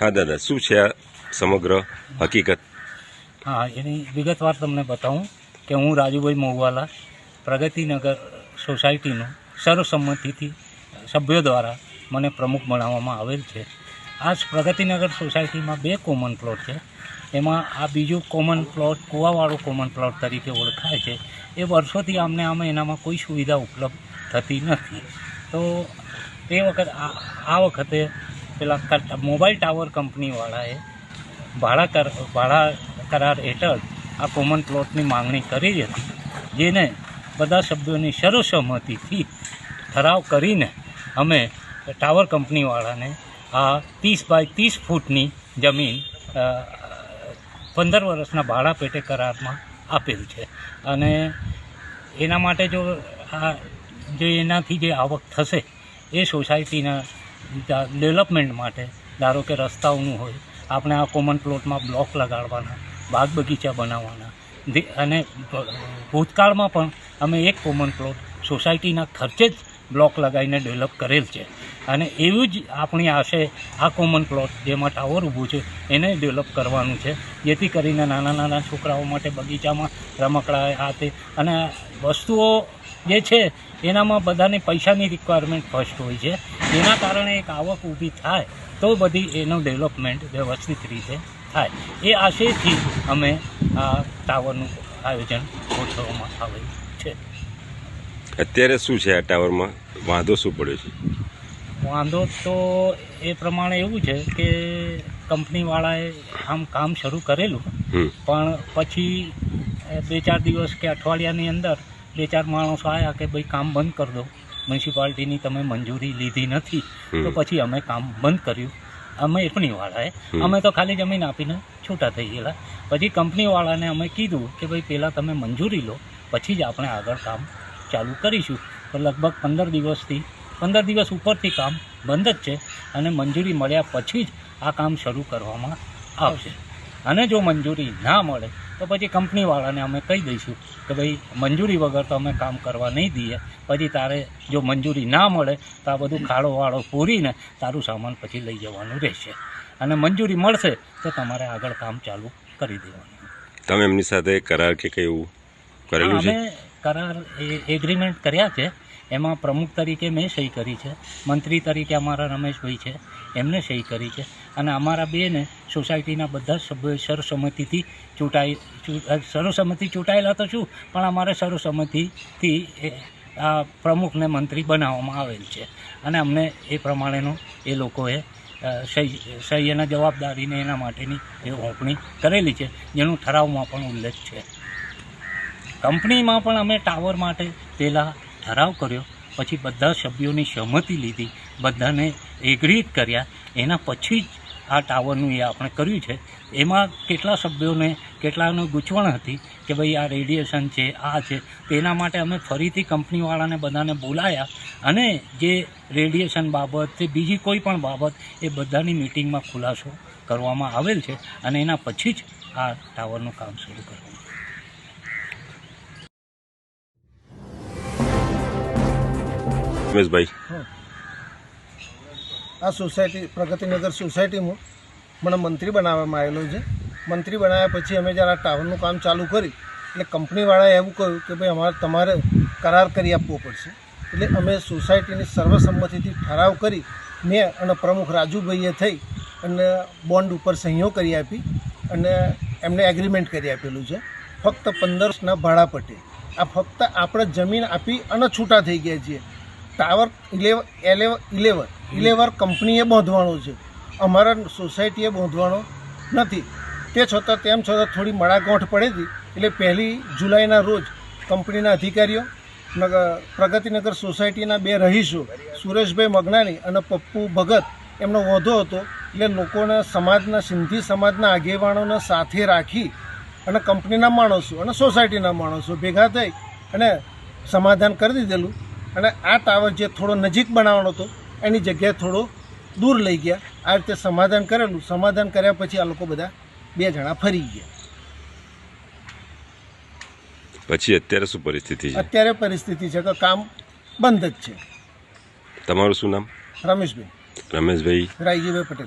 હા દાદા શું છે આ સમગ્ર હકીકત? હા, એની વિગતવાર તમને બતાવું કે હું રાજુભાઈ મહુવાલા, પ્રગતિનગર સોસાયટીનું સર્વસંમતિથી સભ્યો દ્વારા મને પ્રમુખ બનાવવામાં આવેલ છે. આ પ્રગતિનગર સોસાયટીમાં બે કોમન પ્લોટ છે. એમાં આ બીજું કોમન પ્લોટ કૂવાવાળો કોમન પ્લોટ તરીકે ઓળખાય છે. એ વર્ષોથી આમને આમ એનામાં કોઈ સુવિધા ઉપલબ્ધ થતી નથી. તો તે વખત આ આ વખતે પેલા મોબાઈલ ટાવર કંપનીવાળાએ ભાડા કર ભાડા કરાર હેઠળ આ કોમન પ્લોટની માંગણી કરી હતી, જેને બધા સભ્યોની સર્વસહમતિથી ઠરાવ કરીને અમે ટાવર કંપનીવાળાને આ ત્રીસ બાય ત્રીસ ફૂટની જમીન પંદર વર્ષના ભાડા પેટે કરારમાં આપેલ છે. અને એના માટે જો આ જે એનાથી જે આવક થશે, એ સોસાયટીના ડેવલપમેન્ટ માટે, ધારો કે રસ્તાઓનું હોય, આપણે આ કોમન પ્લોટમાં બ્લોક લગાડવાના, બાગ બગીચા બનાવવાના. અને ભૂતકાળમાં પણ અમે એક કોમન પ્લોટ સોસાયટીના ખર્ચે જ બ્લોક લગાવીને ડેવલપ કરેલ છે. અને એવું જ આપણી આશે આ કોમન પ્લોટ જેમાં ટાવર ઊભું છે, એને ડેવલપ કરવાનું છે. જેથી કરીને નાના નાના છોકરાઓ માટે બગીચામાં રમકડા આ તે અને વસ્તુઓ જે છે એનામાં બધાની પૈસાની રિક્વાયરમેન્ટ ફર્સ્ટ હોય છે. એના કારણે એક આવક ઊભી થાય તો બધી એનું ડેવલપમેન્ટ વ્યવસ્થિત રીતે થાય. એ આશયથી અમે આ ટાવરનું આયોજન ગોઠવવામાં આવે છે. અત્યારે શું છે આ ટાવરમાં? વાંધો શું પડ્યો છે? વાંધો તો એ પ્રમાણે એવું છે કે કંપનીવાળાએ આમ કામ શરૂ કરેલું. પણ પછી બે ચાર દિવસ કે અઠવાડિયાની અંદર બે ચાર માણસો આવ્યા કે ભાઈ કામ બંધ કરી દો. મ્યુનિસિપાલિટીની તમે મંજૂરી લીધી નથી તો પછી અમે કામ બંધ કર્યું. અમે કંપનીવાળાએ અમે તો ખાલી જમીન આપીને છૂટા થઈ ગયેલા. પછી કંપનીવાળાને અમે કીધું કે ભાઈ પહેલાં તમે મંજૂરી લો પછી જ આપણે આગળ કામ ચાલુ કરીશું. તો લગભગ પંદર દિવસથી પંદર દિવસ ઉપરથી કામ બંધ જ છે અને મંજૂરી મળ્યા પછી જ આ કામ શરૂ કરવામાં આવશે. અને જો મંજૂરી ના મળે તો પછી કંપનીવાળાને અમે કહી દઈશું કે ભાઈ મંજૂરી વગર તો અમે કામ કરવા નહીં દઈએ. પછી તારે જો મંજૂરી ના મળે તો આ બધું ખાડો વાળો પૂરીને તારું સામાન પછી લઈ જવાનું રહેશે. અને મંજૂરી મળશે તો તમારે આગળ કામ ચાલુ કરી દેવાનું. તમે એમની સાથે કરાર કે એવું કરેલું છે? અમે કરાર એગ્રીમેન્ટ કર્યા છે. એમાં પ્રમુખ તરીકે મેં સહી કરી છે. મંત્રી તરીકે અમારા રમેશભાઈ છે. એમને સહી કરી છે. અને અમારા બેને સોસાયટીના બધા સભ્યો સર્વસંમતિથી ચૂંટાઈ સર્વસંમતિ ચૂંટાયેલા તો શું પણ અમારે સર્વસંમતિથી આ પ્રમુખને મંત્રી બનાવવામાં આવેલ છે. અને અમને એ પ્રમાણેનો એ લોકોએ સહી સહી અને જવાબદારીને એના માટેની એ ઓપણી કરેલી છે, જેનું ઠરાવમાં પણ ઉલ્લેખ છે. કંપનીમાં પણ અમે ટાવર માટે પહેલાં ઠરાવ કર્યો. પછી બધા સભ્યોની સહમતિ લીધી. બધાને એગ્રીડ કર્યા. એના પછી જ આ ટાવરનું એ આપણે કર્યું છે. એમાં કેટલા સભ્યોને કેટલાનો ગૂંચવણ હતી કે ભાઈ આ રેડિયેશન છે, આ છે. તેના માટે અમે ફરીથી કંપનીવાળાને બધાને બોલાયા અને જે રેડિયેશન બાબત કે બીજી કોઈ પણ બાબત એ બધાની મિટિંગમાં ખુલાસો કરવામાં આવેલ છે અને એના પછી જ આ ટાવરનું કામ શરૂ કરવાનું રમેશભાઈ આ સોસાયટી, પ્રગતિનગર સોસાયટીમાં મને મંત્રી બનાવવામાં આવેલો છે. મંત્રી બનાવ્યા પછી અમે જ્યારે આ ટાવરનું કામ ચાલુ કરી એટલે કંપનીવાળાએ એવું કહ્યું કે ભાઈ અમારે તમારે કરાર કરી આપવો પડશે. એટલે અમે સોસાયટીની સર્વસંમતિથી ઠરાવ કરી, મેં અને પ્રમુખ રાજુભાઈએ થઈ અને બોન્ડ ઉપર સહીઓ કરી આપી અને એમને એગ્રીમેન્ટ કરી આપેલું છે. ફક્ત પંદરસના ભાડા પટે. આ ફક્ત આપણે જમીન આપી અને છૂટા થઈ ગયા છીએ. ટાવર ઇલેવન ઇલેવન ઇલેવર કંપનીએ બાંધવાનો છે. અમારા સોસાયટીએ બાંધવાનો નથી. તે છતાં તેમ છતાં થોડી મડાગાંઠ પડી હતી. એટલે પહેલી જુલાઈના રોજ કંપનીના અધિકારીઓ નગર પ્રગતિનગર સોસાયટીના બે રહીશો, સુરેશભાઈ મગનાની અને પપ્પુ ભગત, એમનો વધો હતો. એટલે લોકોને સમાજના, સિંધી સમાજના આગેવાનોને સાથે રાખી અને કંપનીના માણસો અને સોસાયટીના માણસો ભેગા થઈ અને સમાધાન કરી દીધેલું. અને આ ટાવર જે થોડો નજીક બનાવવાનો હતો એની જગ્યાએ થોડો દૂર લઈ ગયા. આ રીતે સમાધાન કરેલું. સમાધાન કર્યા પછી આ લોકો બધા બે જણા ફરી ગયા. પછી અત્યારે શું પરિસ્થિતિ છે? અત્યારે પરિસ્થિતિ છે કે કામ બંધ જ છે. તમારું શું નામ? રમેશભાઈ. રમેશભાઈ. રાયજીભાઈ પટેલ.